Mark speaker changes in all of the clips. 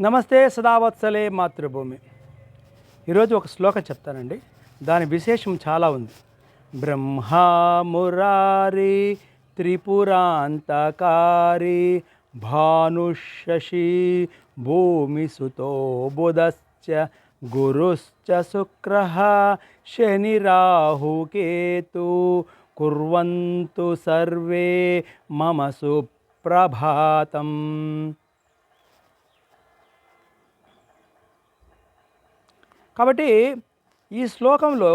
Speaker 1: నమస్తే సదావత్సలే మాతృభూమి. ఈరోజు ఒక శ్లోకం చెప్తానండి. దాని విశేషం చాలా ఉంది. బ్రహ్మా మురారి త్రిపురాంతకారి భానుషి భూమి సుతో బుధశ్చ గురుశ్చ శుక్ర శని రాహుకేతు కుర్వంతు సర్వే మమ సుప్రభాతం. కాబట్టి ఈ శ్లోకంలో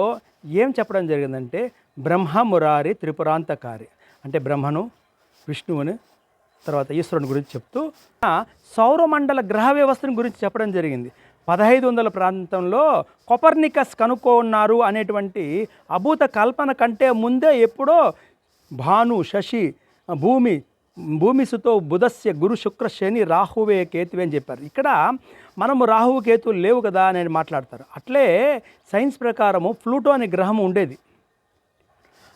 Speaker 1: ఏం చెప్పడం జరిగిందంటే బ్రహ్మ మురారి త్రిపురాంతకారి. అంటే బ్రహ్మను విష్ణువుని తర్వాత ఈశ్వరుని గురించి చెప్తూ సౌరమండల గ్రహ వ్యవస్థను గురించి చెప్పడం జరిగింది. పదహైదు వందల ప్రాంతంలో కొపర్నికస్ కనుక్కున్నారు అనేటువంటి అభూత కల్పన కంటే ముందే ఎప్పుడో భాను శశి భూమి భూమిసుతో బుధస్య గురు శుక్ర శని రాహువే కేతువే అని చెప్పారు. ఇక్కడ మనము రాహువు కేతువులు లేవు కదా అని మాట్లాడతారు. అట్లే సైన్స్ ప్రకారము ప్లూటో అనే గ్రహం ఉండేది.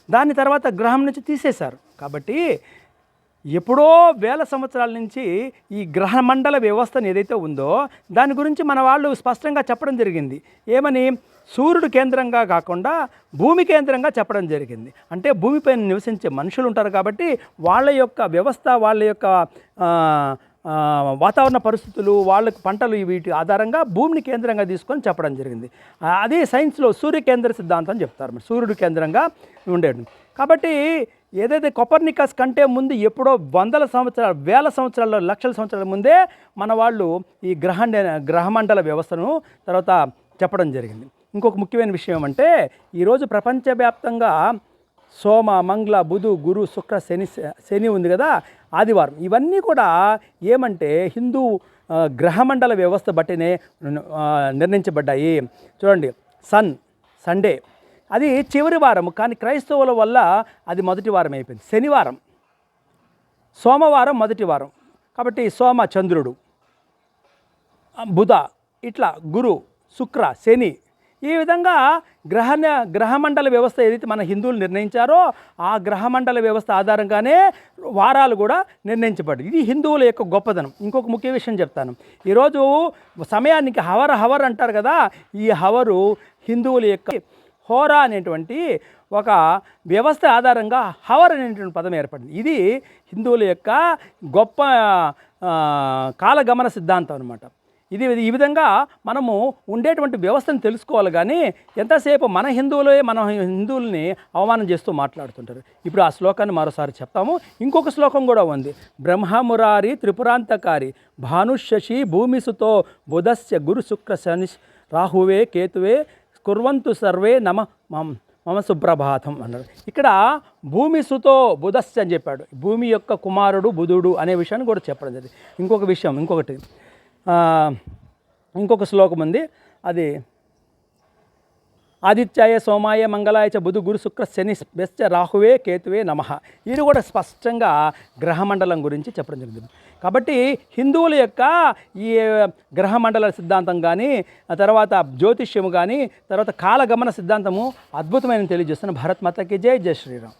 Speaker 1: దాని తర్వాత గ్రహం నుంచి తీసేశారు. కాబట్టి ఎప్పుడో వేల సంవత్సరాల నుంచి ఈ గ్రహమండల వ్యవస్థను ఏదైతే ఉందో దాని గురించి మన వాళ్ళు స్పష్టంగా చెప్పడం జరిగింది. ఏమని? సూర్యుడు కేంద్రంగా కాకుండా భూమి కేంద్రంగా చెప్పడం జరిగింది. అంటే భూమిపైన నివసించే మనుషులు ఉంటారు కాబట్టి వాళ్ళ యొక్క వ్యవస్థ వాళ్ళ యొక్క వాతావరణ పరిస్థితులు వాళ్ళకి పంటలు వీటి ఆధారంగా భూమిని కేంద్రంగా తీసుకొని చెప్పడం జరిగింది. అదే సైన్స్లో సూర్య కేంద్ర సిద్ధాంతం అని చెప్తారు. సూర్యుడు కేంద్రంగా ఉండేది కాబట్టి ఏదైతే కొపర్నికస్ కంటే ముందు ఎప్పుడో వందల సంవత్సరాలు వేల సంవత్సరాల్లో లక్షల సంవత్సరాల ముందే మన వాళ్ళు ఈ గ్రహ గ్రహమండల వ్యవస్థను తర్వాత చెప్పడం జరిగింది. ఇంకొక ముఖ్యమైన విషయం ఏమంటే ఈరోజు ప్రపంచవ్యాప్తంగా సోమ మంగళ బుధు గురు శుక్ర శని శని ఉంది కదా ఆదివారం. ఇవన్నీ కూడా ఏమంటే హిందూ గ్రహమండల వ్యవస్థ బట్టినే నిర్ణయించబడ్డాయి. చూడండి సన్ సండే. అది చివరి వారం కానీ క్రైస్తవుల వల్ల అది మొదటి వారం అయిపోయింది. శనివారం. సోమవారం మొదటి వారం. కాబట్టి సోమ చంద్రుడు బుధ ఇట్లా గురు శుక్ర శని ఈ విధంగా గ్రహ గ్రహమండల వ్యవస్థ ఏదైతే మన హిందువులు నిర్ణయించారో ఆ గ్రహమండల వ్యవస్థ ఆధారంగానే వారాలు కూడా నిర్ణయించబడ్డాయి. ఇది హిందువుల యొక్క గొప్పదనం. ఇంకొక ముఖ్య విషయం చెప్తాను. ఈరోజు సమయానికి హవర్ హవర్ అంటారు కదా ఈ హవరు హిందువుల యొక్క హోరా అనేటువంటి ఒక వ్యవస్థ ఆధారంగా హవర్ అనేటువంటి పదం ఏర్పడింది. ఇది హిందువుల యొక్క గొప్ప కాలగమన సిద్ధాంతం అనమాట ఇది ఈ విధంగా మనము ఉండేటువంటి వ్యవస్థను తెలుసుకోవాలి కానీ ఎంతసేపు మన హిందువులే మన హిందువుల్ని అవమానం చేస్తూ మాట్లాడుతుంటారు. ఇప్పుడు ఆ శ్లోకాన్ని మరోసారి చెప్తాము. ఇంకొక శ్లోకం కూడా ఉంది. బ్రహ్మమురారి త్రిపురాంతకారి భానుశశి భూమిసుతో బుధస్య గురు శుక్ర శని రాహువే కేతువే కుర్వంతు సర్వే నమ మమ మమ సుప్రభాతం అన్నాడు ఇక్కడ భూమి సుతో బుధస్య అని చెప్పాడు. భూమి యొక్క కుమారుడు బుధుడు అనే విషయాన్ని కూడా చెప్పడం జరిగింది. ఇంకొక విషయం ఇంకొకటి ఇంకొక శ్లోకం ఉంది. అది ఆదిత్యాయ సోమాయ మంగళాయ చ బుధు గురు శుక్ర శని బెస్చ రాహువే కేతువే నమ. ఇది కూడా స్పష్టంగా గ్రహమండలం గురించి చెప్పడం జరిగింది. కాబట్టి హిందువుల యొక్క ఈ గ్రహమండల సిద్ధాంతం కానీ తర్వాత జ్యోతిష్యము కానీ తర్వాత కాలగమన సిద్ధాంతము అద్భుతమైన తెలియజేస్తున్న భారత్ మాతకి జై జై శ్రీరామ్.